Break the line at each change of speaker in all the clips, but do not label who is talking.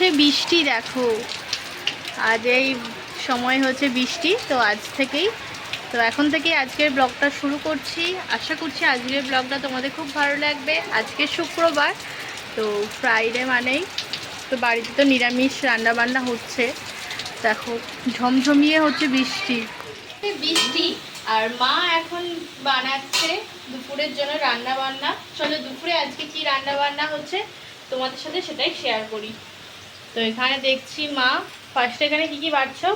হচ্ছে বৃষ্টি, দেখো। আজ এই সময় হচ্ছে বৃষ্টি, তো আজ থেকেই। তো এখন থেকেই আজকের ব্লগটা শুরু করছি। আশা করছি আজকের ব্লগটা তোমাদের খুব ভালো লাগবে। আজকে শুক্রবার, তো ফ্রাইডে মানেই তো বাড়িতে তো নিরামিষ রান্না বান্না হচ্ছে। দেখো, ঝমঝমিয়ে হচ্ছে বৃষ্টি। বৃষ্টি, আর মা এখন বানাচ্ছে দুপুরের জন্য রান্না বান্না চলো দুপুরে আজকে কি রান্না বান্না হচ্ছে তোমাদের সাথে সেটাই শেয়ার করি। তো এখানে দেখছি মা। ফার্স্ট এখানে কি কি বাড়ছো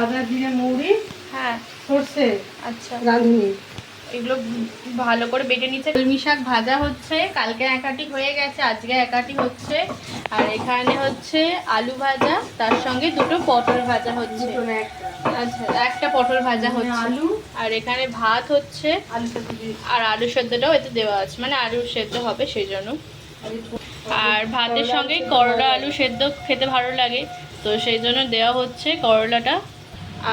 আদা জিরে মৌরি
হ্যাঁ।
সর্ষে
আচ্ছা।
রাঁধুনি।
এগুলো ভালো করে বেটে নিচ্ছে। কলমি শাক ভাজা হচ্ছে। কালকে একাটি হয়ে গেছে আজকে একাটি হচ্ছে। আর এখানে হচ্ছে আলু ভাজা তার সঙ্গে দুটো পটল ভাজা হচ্ছে। আচ্ছা একটা পটল ভাজা হচ্ছে।
আলু।
আর এখানে ভাত হচ্ছে।
আলু সেদ্ধ
আর আলু সেদ্ধটাও এতে দেওয়া আছে। মানে আলু সেদ্ধ হবে সেই জন্য।
আর
ভাতের সঙ্গে করলা আলু সেদ্ধ খেতে ভালো লাগে। তো সেই জন্য দেওয়া হচ্ছে করলাটা।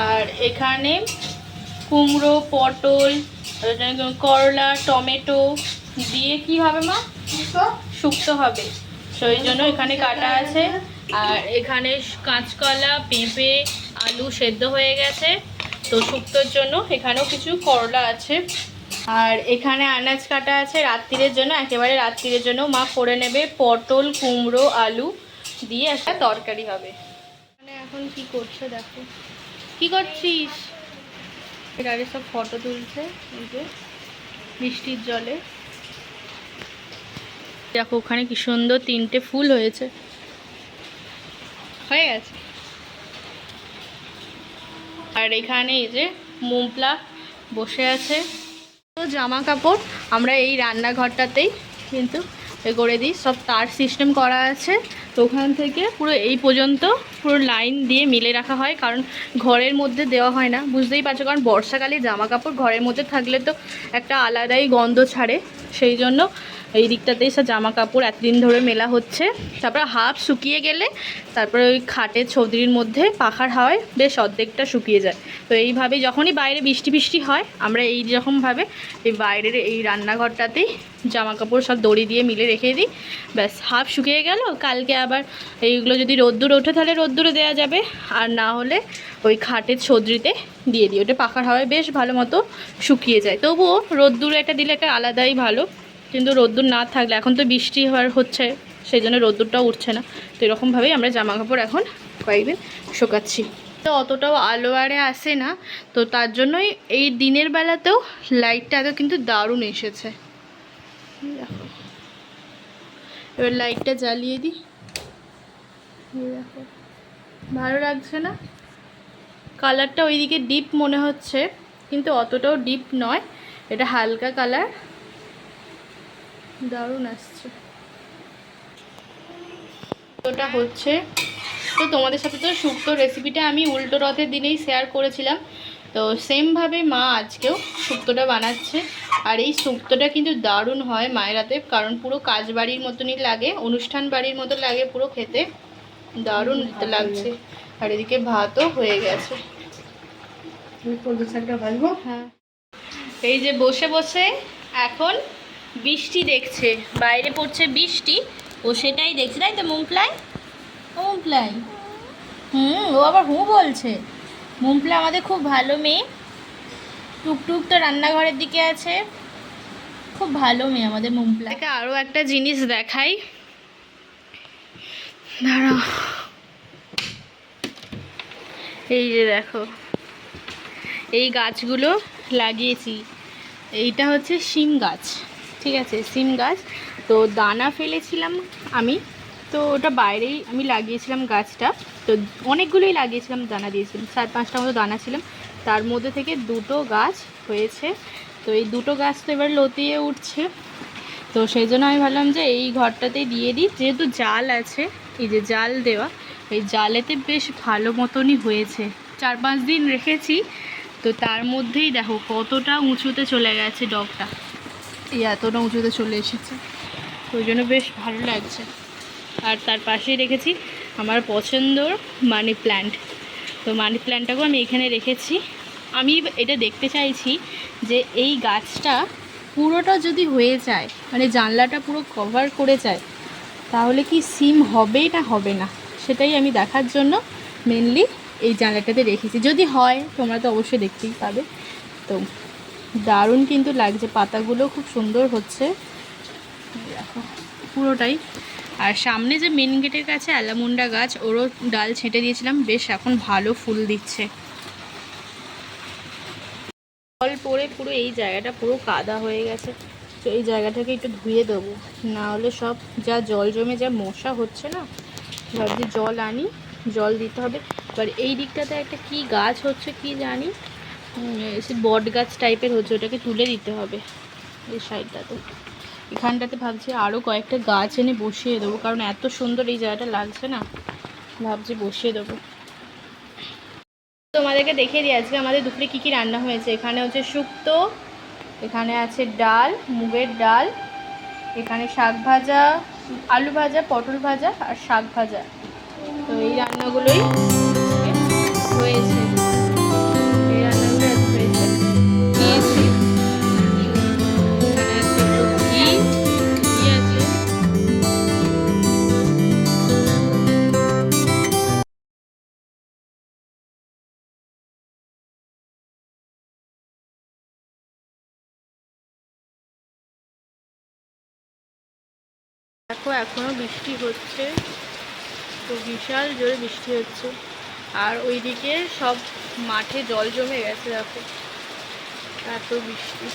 আর এখানে কুমড়ো পটল করলা টমেটো দিয়ে কি হবে মা শুক্তো হবে। সেই জন্য এখানে কাটা আছে। আর এখানে কাঁচকলা পেঁপে আলু সেদ্ধ হয়ে গেছে। তো শুক্তোর জন্য এখানেও কিছু করলা আছে। আর এখানে আনাজ কাটা আছে রাত্রিরের জন্য, একেবারে রাত্রিরের জন্য। মা করে নেবে পটল, কুমড়ো, আলু দিয়ে একটা তরকারি হবে। মানে এখন কি করছে দেখো? কি করছিস? এর আগে সব ফটো তুলছে, এই যে বৃষ্টির জলে। দেখো ওখানে কি সুন্দর তিনটে ফুল হয়েছে। হয়ে গেছে। আর এখানে এই যে মোমপ্লা বসে আছে। তো জামা কাপড় আমরা এই রান্নাঘরটাতেই কিন্তু করে দিই। সব তার সিস্টেম করা আছে। তো ওখান থেকে পুরো এই পর্যন্ত পুরো লাইন দিয়ে মিলে রাখা হয়। কারণ ঘরের মধ্যে দেওয়া হয় না। বুঝতেই পারছ? কারণ বর্ষাকালে জামা কাপড় ঘরের মধ্যে থাকলে তো একটা আলাদাই গন্ধ ছাড়ে। সেই জন্য এই দিকটাতেই সব জামা কাপড় এতদিন ধরে মেলা হচ্ছে। তারপর হাফ শুকিয়ে গেলে তারপরে ওই খাটের ছৌদির মধ্যে পাখার হাওয়ায় বেশ অর্ধেকটা শুকিয়ে যায়। তো এইভাবে যখনই বাইরে বৃষ্টি বৃষ্টি হয়, আমরা এই রকমভাবে এই বাইরের এই রান্নাঘরটাতেই জামা কাপড় সব দড়ি দিয়ে মিলে রেখে দিই। ব্যাস, হাফ শুকিয়ে গেল, কালকে আবার এইগুলো যদি রোদ্দুর ওঠে তাহলে রোদ্দুরে দেওয়া যাবে, আর না হলে ওই খাটের ছদ্রিতে দিয়ে দিই। ওটা পাখার হাওয়ায় বেশ ভালো মতো শুকিয়ে যায়। তবুও রোদ্দুরে একটা দিলে একটা আলাদাই ভালো। কিন্তু রোদ্দুর না থাকলে, এখন তো বৃষ্টি হওয়ার হচ্ছে, সেই জন্য রোদ্দুরটাও উঠছে না। তো এরকমভাবেই আমরা জামা কাপড় এখন কয়েকদিন শুকাচ্ছি। তো অতটাও আলো আরে আসে না, তো তার জন্যই এই দিনের বেলাতেও লাইটটা এত কিন্তু দারুণ এসেছে। এবার লাইটটা জ্বালিয়ে দিই। দেখো। ভালো লাগছে না? কালারটা ওইদিকে ডিপ মনে হচ্ছে, কিন্তু অতটাও ডিপ নয়। এটা হালকা কালার দারুণ আসছে। ওটা হচ্ছে তো তোমাদের সাথে তো শুক্তো রেসিপিটা আমি উল্টো রথের দিনেই শেয়ার করেছিলাম। তো সেমভাবে মা আজকেও শুক্তোটা বানাচ্ছে। আর এই শুক্তোটা কিন্তু দারুণ হয় মায়ের হাতে কারণ পুরো কাজ বাড়ির মতনই লাগে অনুষ্ঠান বাড়ির মতো লাগে পুরো খেতে। দারুণ লাগছে। আর এদিকে ভাতও হয়ে গেছে। হ্যাঁ। এই যে বসে বসে এখন বৃষ্টি দেখছে, বাইরে পড়ছে বৃষ্টি, ও সেটাই দেখছে, তাই তো মুমপ্লাই? মুমপ্লাই। হুম, ও আবার হু বলছে। মুমপ্লা আমাদের খুব ভালো মেয়ে। টুকটুক তো রান্নাঘরের দিকে আছে। খুব ভালো মেয়ে আমাদের মুমপ্লা আরও একটা জিনিস দেখাই। দাঁড়াও। এই যে দেখো, এই গাছগুলো লাগিয়েছি। এইটা হচ্ছে শিম গাছ। ঠিক আছে, সিম গাছ। তো দানা ফেলেছিলাম আমি। তো ওটা বাইরেই আমি লাগিয়েছিলাম গাছটা। তো অনেকগুলোই লাগিয়েছিলাম, দানা দিয়েছিলাম। চার পাঁচটা মতো দানা ছিলাম তার মধ্যে থেকে দুটো গাছ হয়েছে। তো এই দুটো গাছ তো এবার লতিয়ে উঠছে। তো সেই জন্য আমি ভাবলাম যে এই ঘরটাতেই দিয়ে দিই। যেহেতু জাল আছে, এই যে জাল দেওয়া, এই জালেতে বেশ ভালো মতনই হয়েছে। চার পাঁচ দিন রেখেছি। তো তার মধ্যেই দেখো কতটা উঁচুতে চলে গেছে ডগটা। এই এতটা উঁচুতে চলে এসেছে। ওই জন্য বেশ ভালো লাগছে। আর তার পাশেই রেখেছি আমার পছন্দর মানি প্ল্যান্ট। তো মানি প্ল্যান্টটাকেও আমি এখানে রেখেছি। আমি এটা দেখতে চাইছি যে এই গাছটা পুরোটা যদি হয়ে যায় মানে জানলাটা পুরো কভার করে যায়, তাহলে কি সিম হবে না হবে না? সেটাই আমি দেখার জন্য মেনলি এই জানলাটাতে রেখেছি। যদি হয়, তোমরা তো অবশ্যই দেখতেই পাবে। তো দারুণ কিন্তু লাগছে, পাতাগুলো খুব সুন্দর হচ্ছে। দেখো, পুরোটাই। আর সামনে যে মেন গেটের কাছে অ্যালামুন্ডা গাছ, ওরও ডাল ছেঁটে দিয়েছিলাম, বেশ এখন ভালো ফুল দিচ্ছে। জল পড়ে পুরো এই জায়গাটা পুরো কাদা হয়ে গেছে। তো এই জায়গাটাকে একটু ধুয়ে দেবো। না হলে সব যা জল জমে, যা মশা হচ্ছে না, ভাবছি জল আনি, জল দিতে হবে। এবার এই দিকটাতে একটা কি গাছ হচ্ছে কি জানি? সে বট গাছ টাইপের হচ্ছে, ওটাকে তুলে দিতে হবে এই সাইডটাতে এখানটাতে ভাবছি আরও কয়েকটা গাছ এনে বসিয়ে দেবো, কারণ এত সুন্দর এই জায়গাটা লাগছে না। ভাবছি বসিয়ে দেবো। তোমাদেরকে দেখিয়ে দিই, আজকে আমাদের দুপুরে কী কী রান্না হয়েছে। এখানে হচ্ছে শুক্তো, এখানে আছে ডাল, মুগের ডাল, এখানে শাক ভাজা, আলু ভাজা, পটল ভাজা আর শাক ভাজা। তো এই রান্নাগুলোই হয়েছে। দেখো, এখনও বৃষ্টি হচ্ছে। তো বিশাল জোরে বৃষ্টি হচ্ছে। আর ওইদিকে সব মাঠে জল জমে গেছে, দেখো। এত বৃষ্টি।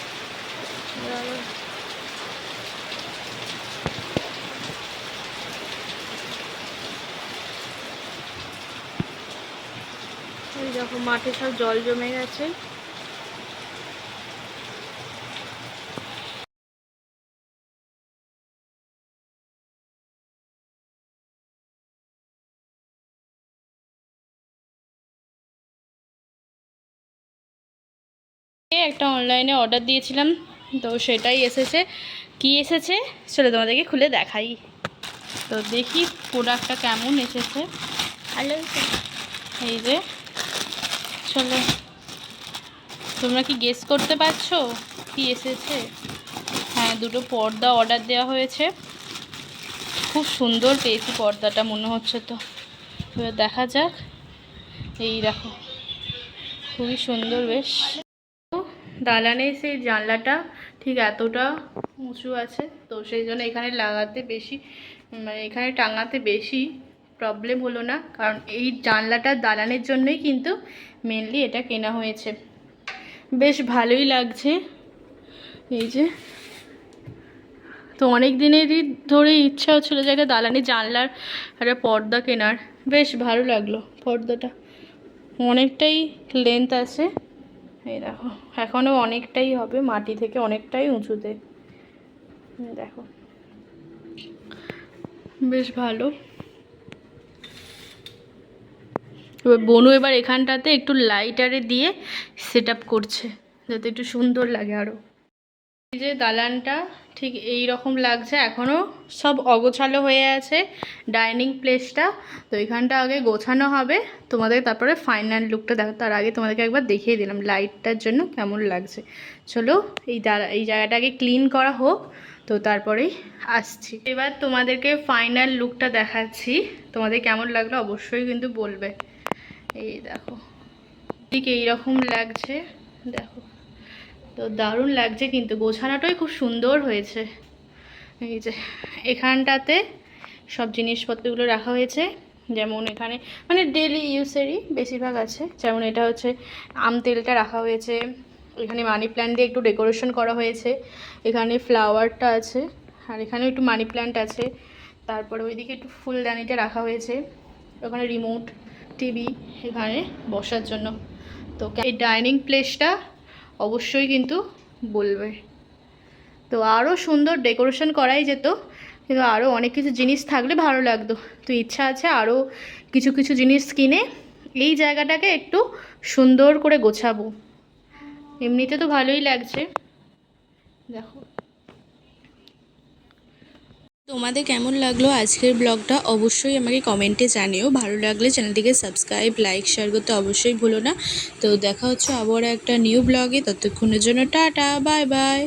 ওই দেখো, মাঠে সব জল জমে গেছে। একটা অনলাইনে অর্ডার দিয়েছিলাম তো সেটাই এসেছে। কি এসেছে? চলো তোমাদেরকে খুলে দেখাই। তো দেখি প্রোডাক্টটা কেমন এসেছে। হ্যালো এই যে চলো। তোমরা কি গেস করতে পারছ কি এসেছে? হ্যাঁ দুটো পর্দা অর্ডার দেওয়া হয়েছে। খুব সুন্দর পেয়েছি পর্দাটা মনে হচ্ছে তো। এবার দেখা যাক। এই দেখো খুবই সুন্দর বেশ। দালানে সেই জানলাটা ঠিক এতটা উঁচু আছে, তো সেই জন্য এখানে লাগাতে বেশি মানে এখানে টাঙাতে বেশি প্রবলেম হলো না। কারণ এই জানলাটা দালানের জন্যই কিন্তু মেনলি এটা কেনা হয়েছে। বেশ ভালোই লাগছে। এই যে, তো অনেক দিনেরই ধরে ইচ্ছা হচ্ছিল যে একটা দালানি জানলার একটা পর্দা কেনার। বেশ ভালো লাগল পর্দাটা। অনেকটাই লেন্থ আছে। এই দেখো এখনও অনেকটাই হবে, মাটি থেকে অনেকটাই উঁচুতে। দেখো। বেশ ভালো। এবার বনু এবার এখানটাতে একটু লাইটারে দিয়ে সেট করছে, যাতে একটু সুন্দর লাগে আরও যে দালানটা, ঠিক এই রকম লাগছে। এখনও সব অগোছালো হয়ে আছে ডাইনিং প্লেসটা। তো এখানটা আগে গোছানো হবে। তোমাদের তারপরে ফাইনাল লুকটা দেখো, তার আগে তোমাদেরকে একবার দেখিয়ে দিলাম লাইটটার জন্য কেমন লাগছে। চলো, এই এই জায়গাটা আগে ক্লিন করা হোক। তো তারপরেই আসছি। এবার তোমাদেরকে ফাইনাল লুকটা দেখাচ্ছি। তোমাদের কেমন লাগল অবশ্যই কিন্তু বলবে। এই দেখো, ঠিক এইরকম লাগছে। দেখো। তো দারুণ লাগছে কিন্তু, গোছানোটাই খুব সুন্দর হয়েছে। এই যে, এখানটাতে সব জিনিসপত্রগুলো রাখা হয়েছে, যেমন এখানে মানে ডেলি ইউজেরই বেশিরভাগ আছে। যেমন এটা হচ্ছে, আম তেলটা রাখা হয়েছে, এখানে মানি প্ল্যান্ট দিয়ে একটু ডেকোরেশন করা হয়েছে, এখানে ফ্লাওয়ারটা আছে, আর এখানেও একটু মানি প্ল্যান্ট আছে। তারপরে ওইদিকে একটু ফুলদানিটা রাখা হয়েছে, ওখানে রিমোট টিভি এখানে বসার জন্য। তো এই ডাইনিং প্লেসটা অবশ্যই কিন্তু বলবে। তো আরও সুন্দর ডেকোরেশন করাই যেত, কিন্তু আরও অনেক কিছু জিনিস থাকলে ভালো লাগতো। তো ইচ্ছা আছে আরও কিছু কিছু জিনিস কিনে এই জায়গাটাকে একটু সুন্দর করে গোছাবো। এমনিতে তো ভালোই লাগছে। দেখো।
তোমাদের কেমন লাগল আজকের ব্লগটা অবশ্যই আমাকে কমেন্টে জানিও। ভালো লাগলে চ্যানেলটিকে সাবস্ক্রাইব, লাইক শেয়ার করতে অবশ্যই ভুলো না। তো দেখা হচ্ছে আবার একটা নিউ ব্লগে ততক্ষণের জন্য টাটা বাই বাই